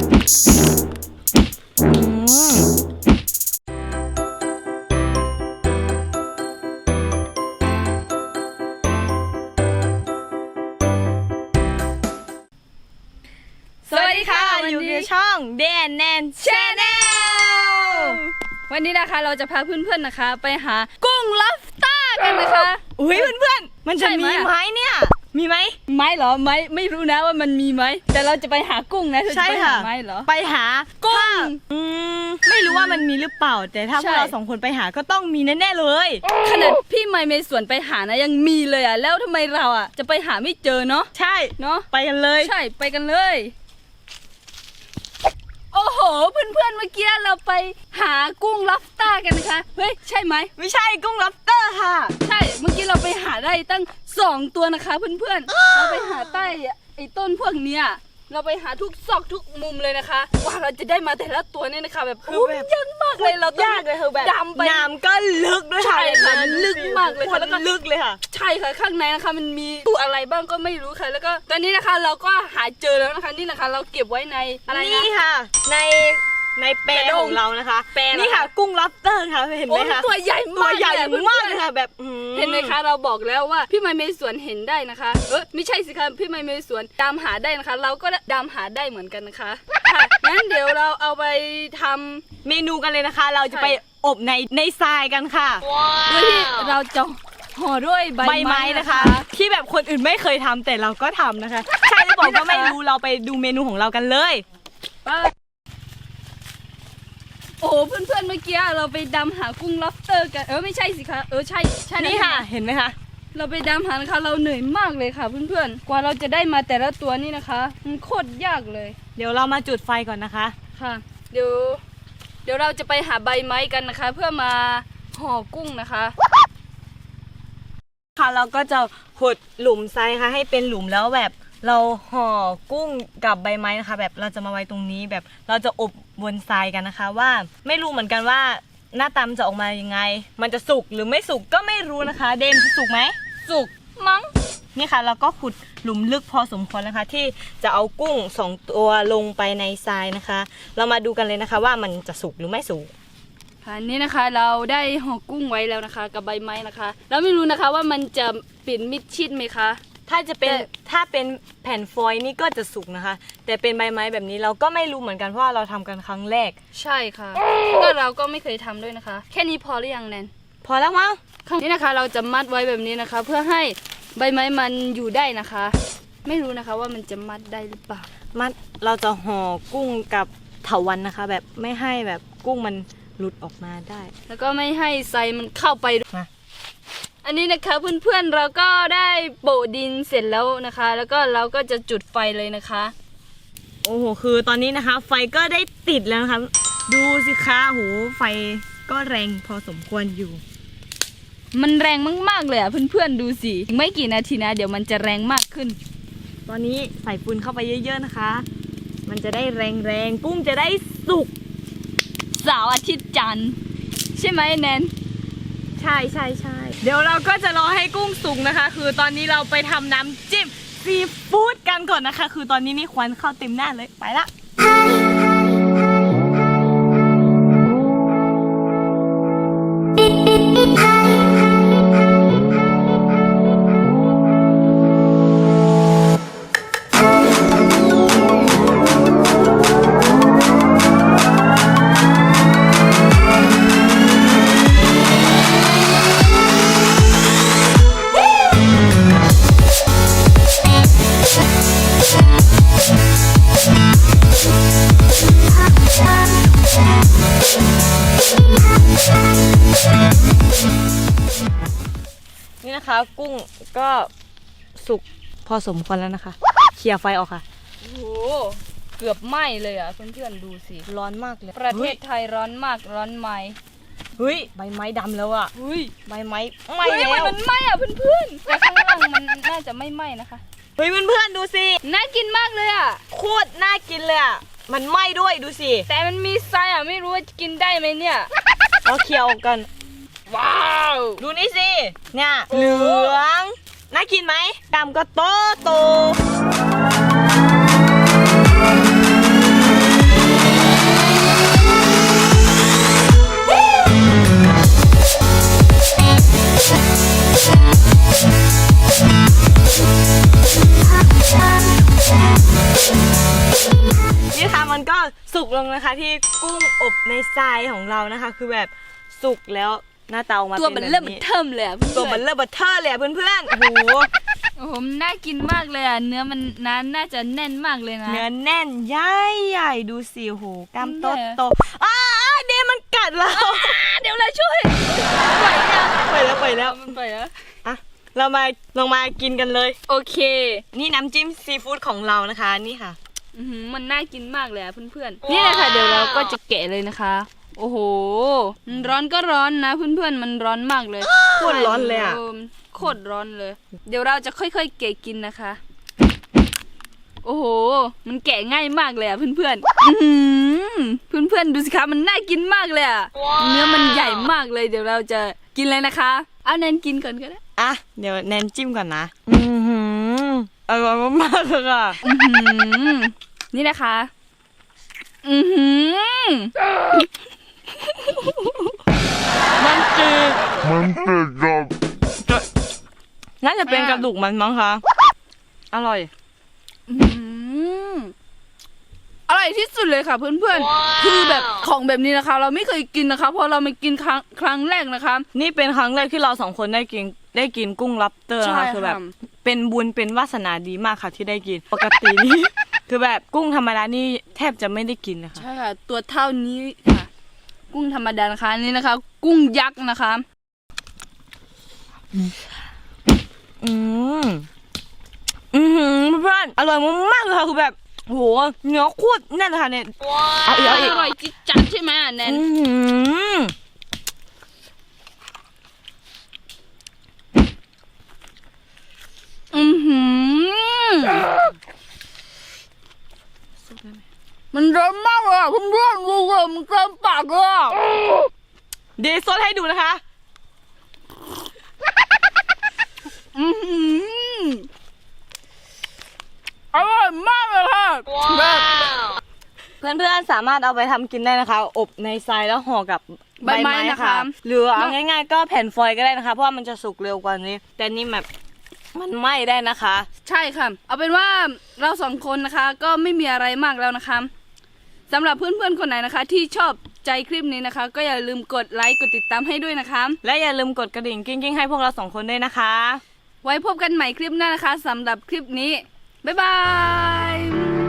สวัสดีค่ะวันนี้อยู่ในช่องเดนแนนชาแนลวันนี้นะคะเราจะพาเพื่อนๆนะคะ ไปหากุ้งลัฟต้ากันนะคะ อุ้ยเพื่อนๆมันจะใช่ไหมมีไหมเนี่ย มีไหมไม้เหรอไม้ไม่รู้นะว่ามันมีไหมแต่เราจะไปหากุ้งนะเธอจะใช่ไปค่ะหาไม้เหรอไปหากุ้งถ้าอืมไม่รู้ว่ามันมีหรือเปล่า แต่ถ้าพใช่วกเราสองคนไปหาก็ต้องมีแน่ๆเลย ขนาดพี่ไม้เมย์สวนไปหานะยังมีเลยอะแล้วทำไมเราอะ จะไปหาไม่เจอเนาะใช่เนาะไปกันเลย ใช่ไปกันเลยโอ้โห เพื่อนๆเมื่อกี้เราไปหากุ้งลัฟต้ากันนะคะ เฮ้ย ใช่ไหม ไม่ใช่กุ้งล็อบสเตอร์ ค่ะ ใช่ เมื่อกี้เราไปหาได้ตั้งสองตัวนะคะเพื่อนๆ เราไปหาใต้ไอ้ต้นพวกเนี้ย เราไปหาทุกซอกทุกมุมเลยนะคะ ว่าเราจะได้มาแต่ละตัวเนี่ยนะคะ แบบคือแบบโยากมากเลยเราต้องยากเลยคือแบบดำไป น้ำก็ลึกด้วยค่ะใช่ค่ะดูสิลึกมากเลยค่ะโตรแล้วก็ลึกเลยค่ะ ใช่ค่ะข้างในนะคะ มันมีตัวอะไรบ้างก็ไม่รู้ค่ะ แล้วก็ตอนนี้นะคะเราก็หาเจอแล้วนะคะนี่นะคะ เราเก็บไว้ในอะไรนะ นี่ค่ะ ใน ในแปรกระด้งของเรานะคะแปรเหรอนี่ค่ะกุ้งล็อบสเตอร์ค่ะเห็นไหโอ้มคะตัวใหญ่ตัมาวกใหญ่อะพื่อนๆมากเลยค่ะแบบอืเห็นไหมคะเราบอกแล้วว่าพี่ไมเมย์สวนเห็นได้นะคะ เออไม่ใช่สิคะพี่ไมเมย์สวนดามหาได้นะคะ เราก็ดามหาได้เหมือนกันนะคะค่ะงั้นเดี๋ยวเราเอาไปทำ เมนูกันเลยนะคะ เราจะใช่ไปอบในในทรายกันค่ะโดยที่เราจะห่อด้วยใบใบไม้นะคะ ที่แบบคนอื่นไม่เคยทำแต่เราก็ทำนะคะใช่หรือเปล่าก็ไม่รู้เราไปดูเมนูของเรากันเลย ไป โอ้โหเพื่อนๆเมื่อกี้เราไปดำหากุ้ง lobster กันเออไม่ใช่สิคะเออใช่ใช่นี่ค่ะ เห็นไหมคะ เราไปดำหานะคะเราเหนื่อยมากเลยค่ะ เพื่อนๆกว่าเราจะได้มาแต่ละตัวนี่นะคะมันโคตรยากเลยเดี๋ยวเรามาจุดไฟก่อนนะคะ ค่ะ เดี๋ยวเดี๋ยวเราจะไปหาใบไม้กันนะคะ เพื่อมาห่อกุ้งนะคะ ค่ะเราก็จะขุดหลุมทรายค่ะให้เป็นหลุมแล้วแบบ เราห่อกุ้งกับใบไม้นะคะ แบบเราจะมาไว้ตรงนี้แบบเราจะอบบนทรายกันนะคะ ว่าไม่รู้เหมือนกันว่าหน้าตามจะออกมายังไง มันจะสุกหรือไม่สุกก็ไม่รู้นะคะ เดมจะสุกไหมสุกมั้งนี่ค่ะเราก็ขุดหลุมลึกพอสมควรนะคะ ที่จะเอากุ้งสองตัวลงไปในทรายนะคะ เรามาดูกันเลยนะคะ ว่ามันจะสุกหรือไม่สุกค่ะนี่นะคะเราได้ห่อกุ้งไว้แล้วนะคะ กับใบไม้นะคะแล้วไม่รู้นะคะว่ามันจะปิดมิดชิดไหมคะ ถ้าจะเป็นแต่ถ้าเป็นแผ่นฟอยล์นี่ก็จะสุกนะคะ แต่เป็นใบไม้แบบนี้เราก็ไม่รู้เหมือนกันเพราะว่าเราทำกันครั้งแรก ใช่ค่ะ ก็เราก็ไม่เคยทำด้วยนะคะ แค่นี้พอหรือยังแนน พอแล้วมั้งข้างนี้นะคะเราจะมัดไว้แบบนี้นะคะ เพื่อให้ใบไม้มันอยู่ได้นะคะ ไม่รู้นะคะว่ามันจะมัดได้หรือเปล่า มัดเราจะห่อกุ้งกับเถาวันนะคะ แบบไม่ให้แบบกุ้งมันหลุดออกมาได้ แล้วก็ไม่ให้ไซมันเข้าไปด้วยมา อันนี้นะคะเพื่อนๆเราก็ได้โปะดินเสร็จแล้วนะคะ แล้วก็เราก็จะจุดไฟเลยนะคะ โอ้โหคือตอนนี้นะคะ ไฟก็ได้ติดแล้วนะคะ ดูสิคะโหไฟก็แรงพอสมควรอยู่ มันแรงมากๆเลยอะเพื่อนๆดูสิอีกไม่กี่นาทีนะ เดี๋ยวมันจะแรงมากขึ้น ตอนนี้ใส่ปูนเข้าไปเยอะๆนะคะ มันจะได้แรงๆกุ้งจะได้สุกเสาวอาทิตย์จันทร์ใช่ไหมแนน ใช่ใช่ใช่เดี๋ยวเราก็จะรอให้กุ้งสุกนะคะ คือตอนนี้เราไปทำน้ำจิ้มซีฟู้ดกันก่อนนะคะ คือตอนนี้นี่ควันเข้าเต็มหน้าเลยไปละ กุ้งก็สุกพอสมควรแล้วนะคะเคลียร์ไฟออกค่ะ โอ้โหเกือบไหม้เลยอะเพื่อนๆดูสิ ร้อนมากเลยประเทศไทยร้อนมากร้อนไหมเฮ้ยใบไม้ดำแล้วอะเฮ้ยใบไม้ไหม้เฮ้ยแล้วมันไหม้อะเพื่อนๆแต่ข้างล่างมันน่าจะไม่ไหม้นะคะ เฮ้ยเพื่อนๆดูสิน่ากินมากเลยอะ โคตรน่ากินเลยอะมันไหม้ด้วยดูสิแต่มันมีไซอะไม่รู้ว่าจะกินได้ไหมเนี่ยเราเคลียร์ออกกัน ว้าวดูนี่สิเนี่ยเหลืองน่ากินไหมดำก็โตโตนี่ค่ะมันก็สุกลงนะคะที่กุ้งอบในทรายของเรานะคะ คือแบบสุกแล้ว หน้าตาออกมาตัวเป็มันนเริ่แบมบนี้เทิมเลยอะเพื่อนตัวมันเริ่มบัตเทอร์เลยอะเพื่อนๆโอ้โหโอ้โหมันน่ากินมากเลยอะเนื้อมันนั้นน่าจะแน่นมากเลยนะเนื้อแน่นใหญ่ใหญ่ๆดูสิโอ้โหกล้ามโตแน่โตๆอ้าเดมันกัดเราอะเดี๋ยวเราช่วยไหวยังไปแล้วไปแล้วมันไปแล้วอะเรามาลงมากินกันเลย โอเค นี่น้ำจิ้มซีฟู้ดของเรานะคะนี่ค่ะอื้อหือมันน่ากินมากเลยอะเพื่อนๆนี่นะคะเดี๋ยวเราก็จะแกะเลยนะคะ โอ้โหมันร้อนก็ร้อนนะเพื่อนๆ มันร้อนมากเลยโคตรร้อนเลยอะโคตรร้อนเลย เดี๋ยวเราจะค่อยๆแกะกินนะคะ โอ้โห มันแกะง่ายมากเลยอะเพื่อนๆอื้อหือเพื่อนๆดูสิคะมันน่ากินมากเลยอะเนื้อมันใหญ่มากเลยเดี๋ยวเราจะกินเลยนะคะ เอาแนนกินก่อนก็ได้อะเดี๋ยวแนนจิ้มก่อนนะอือหืออร่อยมากๆเลยค่ะอื้อหือนี่นะคะ อือหือ มันจืดมันติดกับน่าจะเป็นกระดูกมันมั้งคะ อร่อยอื้อหืออร่อยที่สุดเลยค่ะเพื่อนๆ คือแบบของแบบนี้นะคะ เราไม่เคยกินนะคะ เพราะเรามากินครั้งครั้งแรกนะคะ นี่เป็นครั้งแรกที่เราสองคนได้กินได้กินกุ้งลับเตอร์นะคะคือแบบ เป็นบุญเป็นวาสนาดีมากค่ะที่ได้กิน ปกตินี่คือแบบกุ้งธรรมดานี่แทบจะไม่ได้กินนะคะ ใช่ค่ะ ตัวเท่านี้ค่ะ กุ้งธรรมดานะคะอันนี่นะคะ กุ้งยักษ์นะคะ อืมอือหือเพื่อนอร่อยมากๆเลยค่ะคือแบบโหเนื้อโคตรแน่นเลยค่ะเนี่ยเอาอีกเอาอีกอร่อยจิ๊ดจัดใช่ไหมอะแนนอือหืออือหือ มันร้อนมากเลยอะเพื่อนๆดูเลยมันเต็มปากเลยอะเดยวซดให้ดูนะคะ อือหืออร่อยมากเลยค่ะแบบเพื่อนๆสามารถเอาไปทำกินได้นะคะ อบในทรายแล้วห่อกับใบไม้นะคะ หรือเอาง่ายๆ ก็แผ่นฟอยล์ก็ได้นะคะ เพราะว่ามันจะสุกเร็วกว่านี้ แต่นี่แบบมันไหม้ได้นะคะ ใช่ค่ะ เอาเป็นว่าเราสองคนนะคะ ก็ไม่มีอะไรมากแล้วนะคะ สำหรับเพื่อนๆคนไหนนะคะ ที่ชอบใจคลิปนี้นะคะ ก็อย่าลืมกดไลค์กดติดตามให้ด้วยนะคะ และอย่าลืมกดกระดิ่งกิ้งๆให้พวกเราสองคนด้วยนะคะ ไว้พบกันใหม่คลิปหน้านะคะสำหรับคลิปนี้ บ๊ายบาย